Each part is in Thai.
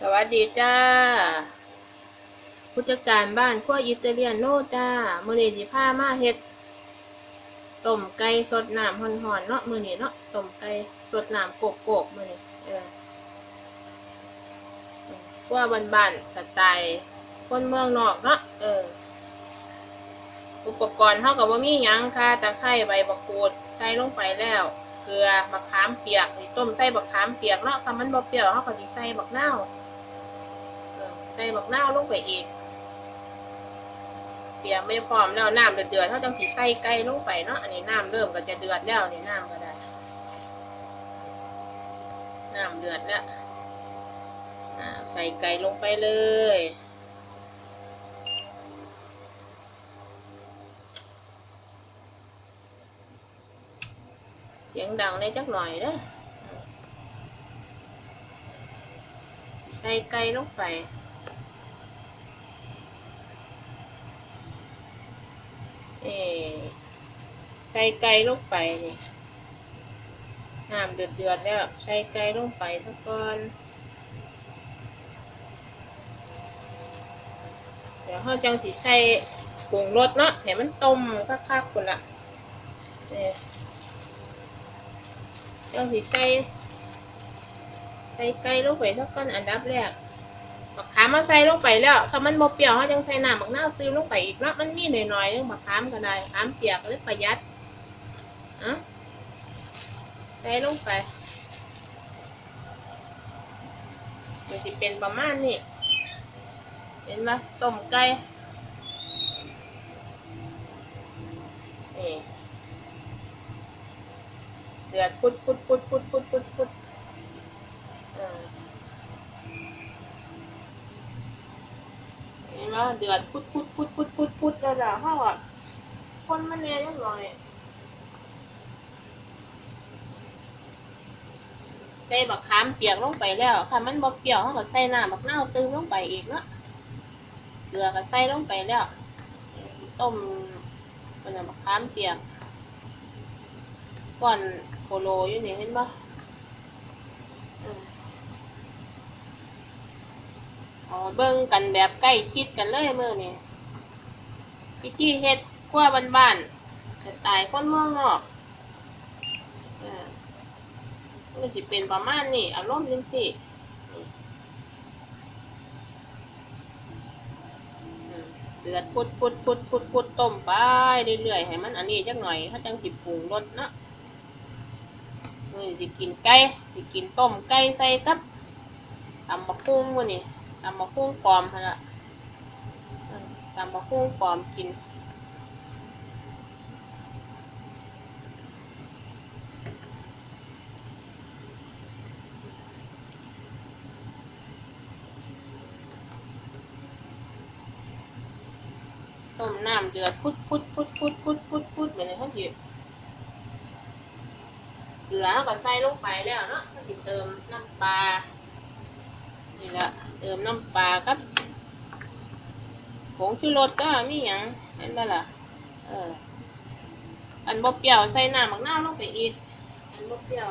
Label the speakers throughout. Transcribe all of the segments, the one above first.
Speaker 1: สวัสดีจ้า ผู้จัดการบ้านขั้วอิตาเลียนโน่จ้า มื้อนี้สิพามาเฮ็ดต้มไก่สดน้ำห่อนๆเนาะมื้อนี้เนาะต้มไก่สดน้ำโกกๆมือนี้เออขั้วบ้านๆสไตล์คนเมืองนอกเนาะเออ อุปกรณ์เท่ากับว่ามีหยังค่ะตะไคร้ใบมะกรูดใส่ลงไปแล้วเกลือมะขามเปียกสิต้มใส่บักขามเปียกเนาะถ้ามันบ่เปรี้ยวเฮาก็สิใส่บักนาว ใส่บักนาวลงไปอีกเตรียมไม่พร้อมแล้วน้ำเดือดๆเฮาจังสิใส่ไก่ลงไปเนาะอันนี้น้ำเริ่มก็จะเดือดแล้วนี่น้ำก็ได้น้ำเดือดแล้วใส่ไก่ลงไปเลยเสียงดังได้จักหน่อยเด้อใส่ไก่ลงไป เออ ใส่ไก่ลงไปนี่น้ำเดือดเดือดแล้ว ใส่ไก่ลงไปทุกก่อน เดี๋ยวเราจังสิใส่ผงรสเนาะให้มันต้มคักๆคนละเนี่ยจ้าสิใส่ใส่ไก่ลงไปสักก้อนอันดับแรกบักขามมาใส่ลงไปแล้วถ้ามันบ่เปรี้ยวเขาจังใส่น้ำบักนาวตื้มลงไปอีกเนาะมันมีหน่อยๆเรื่องบักขามก็ได้ขามเปียกหรือประหยัด อะใส่ลงไปมันสิเป็นประมาณนี้ เห็นไหมต้มไก่ นี่ เดือดพุดพุดพุดพุดพุดพุดพุดเห็นไหมเดือดพุดพุดพุดพุดพุดพุดแล้วล่ะเขาอะคนมันแน่ยังหน่อย ใส่บักขามเปียกลงไปแล้วค่ะมันบ่เปรี้ยวเขาก็ใส่น้ำบักเน่าตืมลงไปอีกเนาะเกลือก็ใส่ลงไปแล้ว ต้มเป็นน่ะบักขามเปียกก่อนโคโลอยู่นี่เห็นปะอ๋อเบิ่งกันแบบใกล้ชิดกันเลยมือนี่พิธีเฮ็ดขั้วบ้านๆสไตล์คนเมืองนอกเออ มันสิเป็นประมาณนี้อารมณ์จังซี่นี่อืมเดือดพุดพุดพุดพุดพุดต้มไปเรื่อยๆให้มันอันนี้จักหน่อยถ้าจังสิปรุงรสนะนี่สิกินไก่สิกินต้มไก่ใส่กับตำบักหุ่งวะนี่ตำบักหุ่งปลอมหั่นละตำบักหุ่งปลอมกิน น้ำเดือดพุดพุดพุดพุดพุดพุดพุดเหมือนเขาสิเกลือก็ใส่ลงไปแล้วเนาะก็สิเติมน้ำปลานี่ละเติมน้ำปลาครับผงชูรสก็มีอย่างเห็นไหมล่ะเอออันบ่เปรี้ยวใส่น้ำมักนาวลงไปอีกอันบ่เปรี้ยว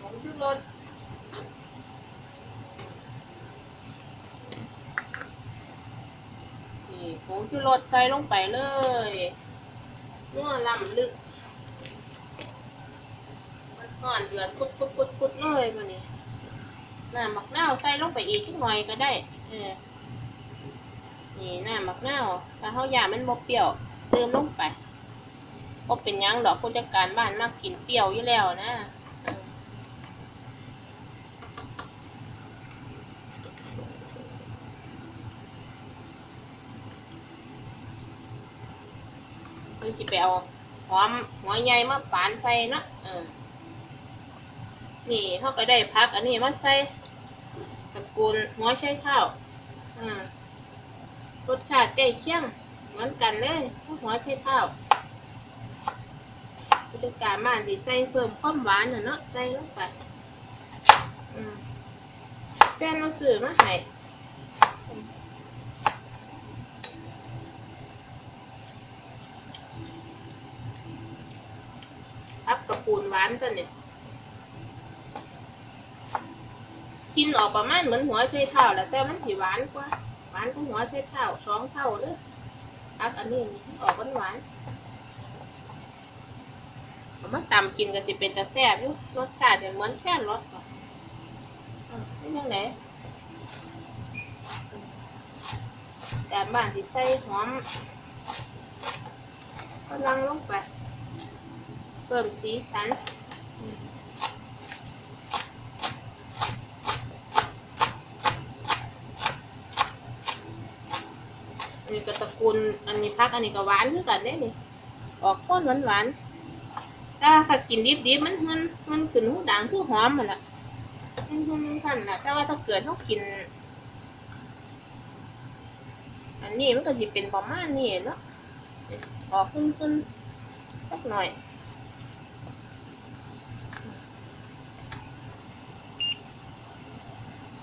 Speaker 1: ผงชูรส นี่ผง ชูรสใส่ลงไปเลยนัวลำลึก มันห่อนเดือดพุดพุดพุดพุดเลยมานี่น้ำมักเน่าใส่ลงไปอีกนิดหน่อยก็ได้ เออ นี่น้ำมักเน่าถ้าเขาอยากมันบ่เปรี้ยวเติมลงไปก็เป็นยังดอกผู้จัดการบ้านมากกินเปรี้ยวอยู่แล้วนะเออ เพิ่น สิไปเอาหอมหัวใหญ่มาฝานใส่เนาะเออนี่เขาก็ได้พัก อันนี้มาใส่ตระกูลหัวไชเท้าอ่ารสชาติใกล้เคียงเหมือนกันเลยหัวไชเท้าผู้จัดการบ้านสิใส่เพิ่มความหวานน่ะเนาะใส่ลงไปอืมแป้นเราซื้อมาให้ ปูนหวานกันเนี่ยกินออกประมาณเหมือนหัวไชเท้าแหละแต่มันสีหวานกว่าหวานกว่าหัวไชเท้าสองเท่าเลยอักอันนี้ออกมันหวานผมว่ามกินก็จะเป็นตะแซ่บยู่รสชาติเหมือนแค่รสก่อนนี่ยังไงแต่บ้านที่ใส่หอมกำลังลงไป เพิ่มสีสันอันนี้ก็ตระกูลอันนี้พักอันนี้ก็หวานคือกันเด้นี่ออกข้นหวานหวานถ้าถ้ากินดิบดิบๆมันมันมันขึ้นหูด่างคือหอมมันละมันมันมันสั่นละแต่ว่าถ้าเกิดเขากิน อันนี้มันก็จะเป็นประมาณนี้เนาะออกขึ้นขึ้นสักหน่อย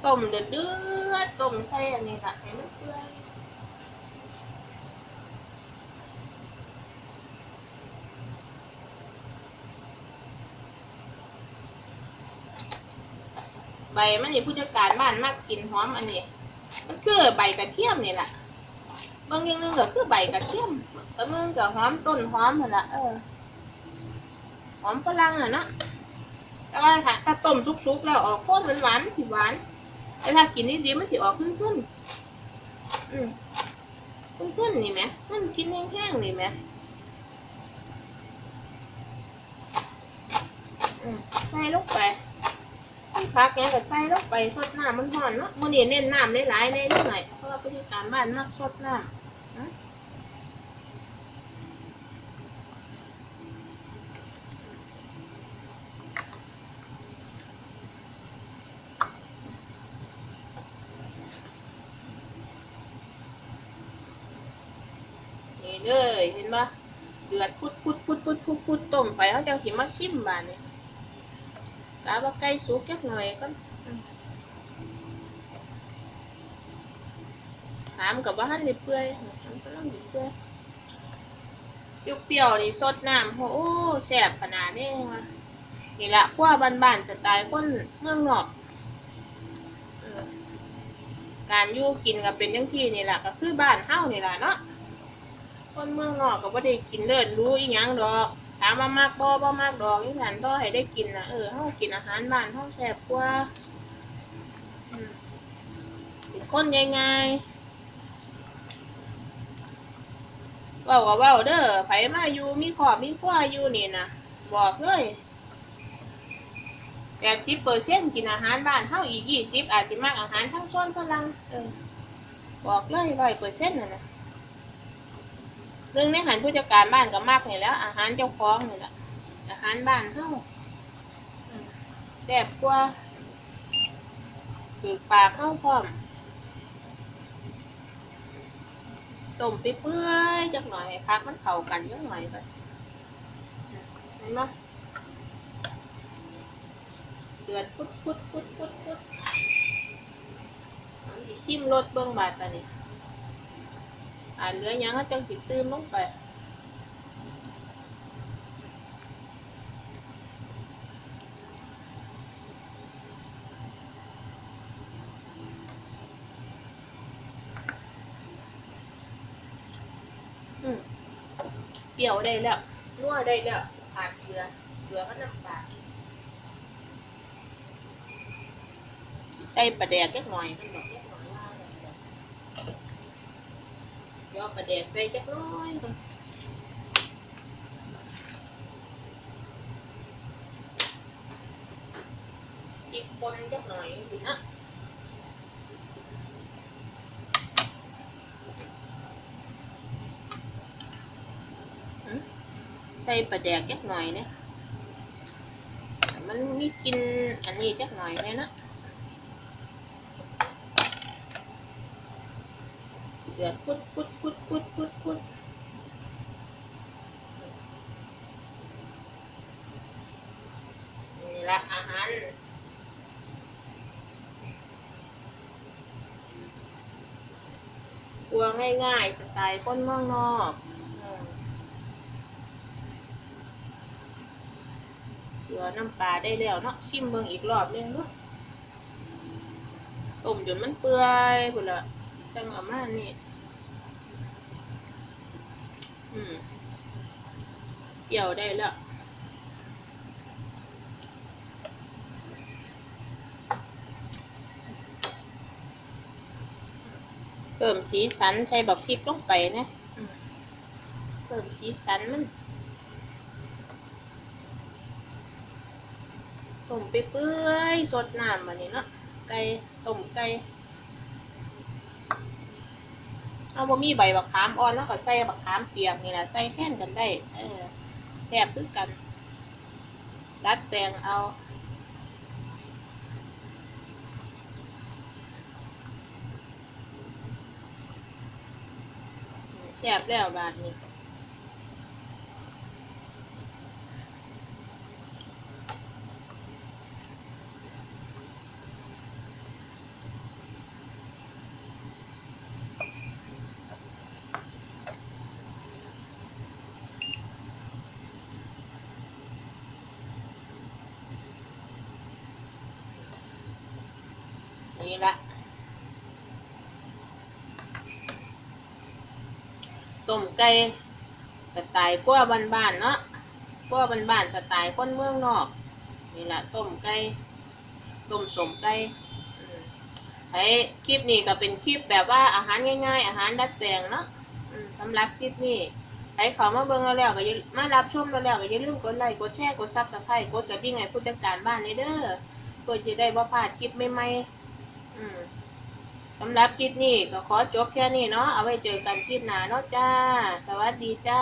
Speaker 1: ต้มเดือดเดือดต้มใส่อันนี้ละให้มันเปื่อยใบมันนี่ผู้จัดการบ้านมากกินหอมอันนี้มันคือใบกระเทียมนี่แหละบางอย่างหนึงก็คือใบกระเทียมก็มึงก็หอมต้นหอมนั่นแหละเออหอมฝรั่งน่ะเนาะแต่ว่าถ้าต้มสุกๆแล้วออกโคตรหวานๆมันสิหวาน แต่ถ้ากินนิดๆมันสิออกขึ้นๆอืมขึ้นๆนี่ไหมมันกินแห้งๆนี่ไหมอืมใส่ลงไปพักแกก็ใส่ลงไปสดน้ำมันห่อนเนาะมื้อนี้เน้นน้ำหลายๆแน่นิดหน่อยเพราะว่าพฤติการบ้านมักสดน้ำ เลย เห็นปะเดือดพุดพุดพุดพุดพุดพุดต้มไปเขาจังสิมาชิมบานนี่กะว่าไก่สุกจักหน่อยก็ถามกับว่าหันได้เปื่อยฉันก็ต้องดิเปื่อยเปรี้ยวๆนี่สดน้ำโอ้แซ่บขนาดนี้วะนี่ละพวกบ้านๆจะตายคนเมืองนอกการยู่กินก็เป็นจังที่นี่แหละก็คือบ้านเฮานี่แหละเนาะ คนเมืองนอกก็บ่ได้กินเลิศรู้อีหยังดอกถามว่ามากบ่บ่มากดอกยี่สันบ่ให้ได้กินนะเออเฮากินอาหารบ้านเฮาแซ่บกว่าอืมเป็นคนง่ายๆเว้าก็เว้าเด้อไผมาอยู่มีครอบมีครัวอยู่นี่นะบอกเลยแปดสิบเปอร์เซ็นกินอาหารบ้านเฮาอีกยี่สิบอาจสิมากอาหารทั้งส่วนฝรั่งเออบอกเลยร้อยเปอร์เซ็นต์น่ะนะ เรื่องในหันผู้จัดการบ้านก็มากนี่แล้ว อาหารเจ้าของนี่แหละอาหารบ้านเฮาแซ่บกว่าถือปากเฮาพร้อมต้มไปเปื่อยจักหน่อยให้พักมันเข้ากันจักหน่อยก็เห็นไหมเดือดพุดพุดพุดพุดพุดชิมรสเบิ่งบาตานี้ อ่าเหลือหยังก็จังสิตื้มลงไปอืมเปรี้ยวได้แล้วนัวได้แล้วขาดเกลือเกลือก็น้ำตาลใส่ปลาแดกเล็กหน่อยมันบอกเล็กหน่อยว่าเล ยยอปลาแดกใส่จักหน้อยก่อนอีกคนจักหน่อยสินะใส่ปลาแดกจักหน่อยเนี่ยมันมีกินอันนี้จักหน่อยเนี่ยนะ ดือดพุดพุดพุดพุดพุดพุดนี่ละอาหารตัวง่ายๆสไตล์คนเมืองนอกอืมเกลือน้ำปลาได้แล้วเนาะชิมเบิ่งอีกรอบนึงเนาะต้มจนมันเปื่อยพุ่นละจังเอามานี่ เกี่ยวได้แล้วเพิ่มสีสันใส่บักพริกลงไปนะเพิ่มสีสันมันต้มไปเปื่อยสดน้ำมานี่เนาะไก่ต้มไก่ เอาบ่มีใบบักขามอ่อนแล้วก็ใส่บักขามเปียกนี่แหละใส่แค่นกันได้ เออแทบคือกัน ดัดแปลงเอาแซ่บแล้วบาดนี้ละ ต้มไก่สไตล์กั้วบ้านๆเนาะกั้วบ้านๆสไตล์คนเมืองนอกนี่แหละต้มไก่ต้มสมไก่ไอ้คลิปนี้ก็เป็นคลิปแบบว่าอาหารง่ายๆ อาหารดัดแปลงเนาะอืมสำหรับคลิปนี้ใครเขามาเบิ่งแล้วก็ยมารับชมแล้วก็อย่าลืมกดไลค์กดแชร์กดซับสไครต์กดกระดิ่งให้ผู้จัดการบ้านนี่เด้อเพื่อจะได้บ่พลาดคลิปใหม่ๆอืม สำหรับคลิปนี้ก็ขอจบแค่นี้เนาะเอาไว้เจอกันคลิปหน้าเนาะจ้า สวัสดีจ้า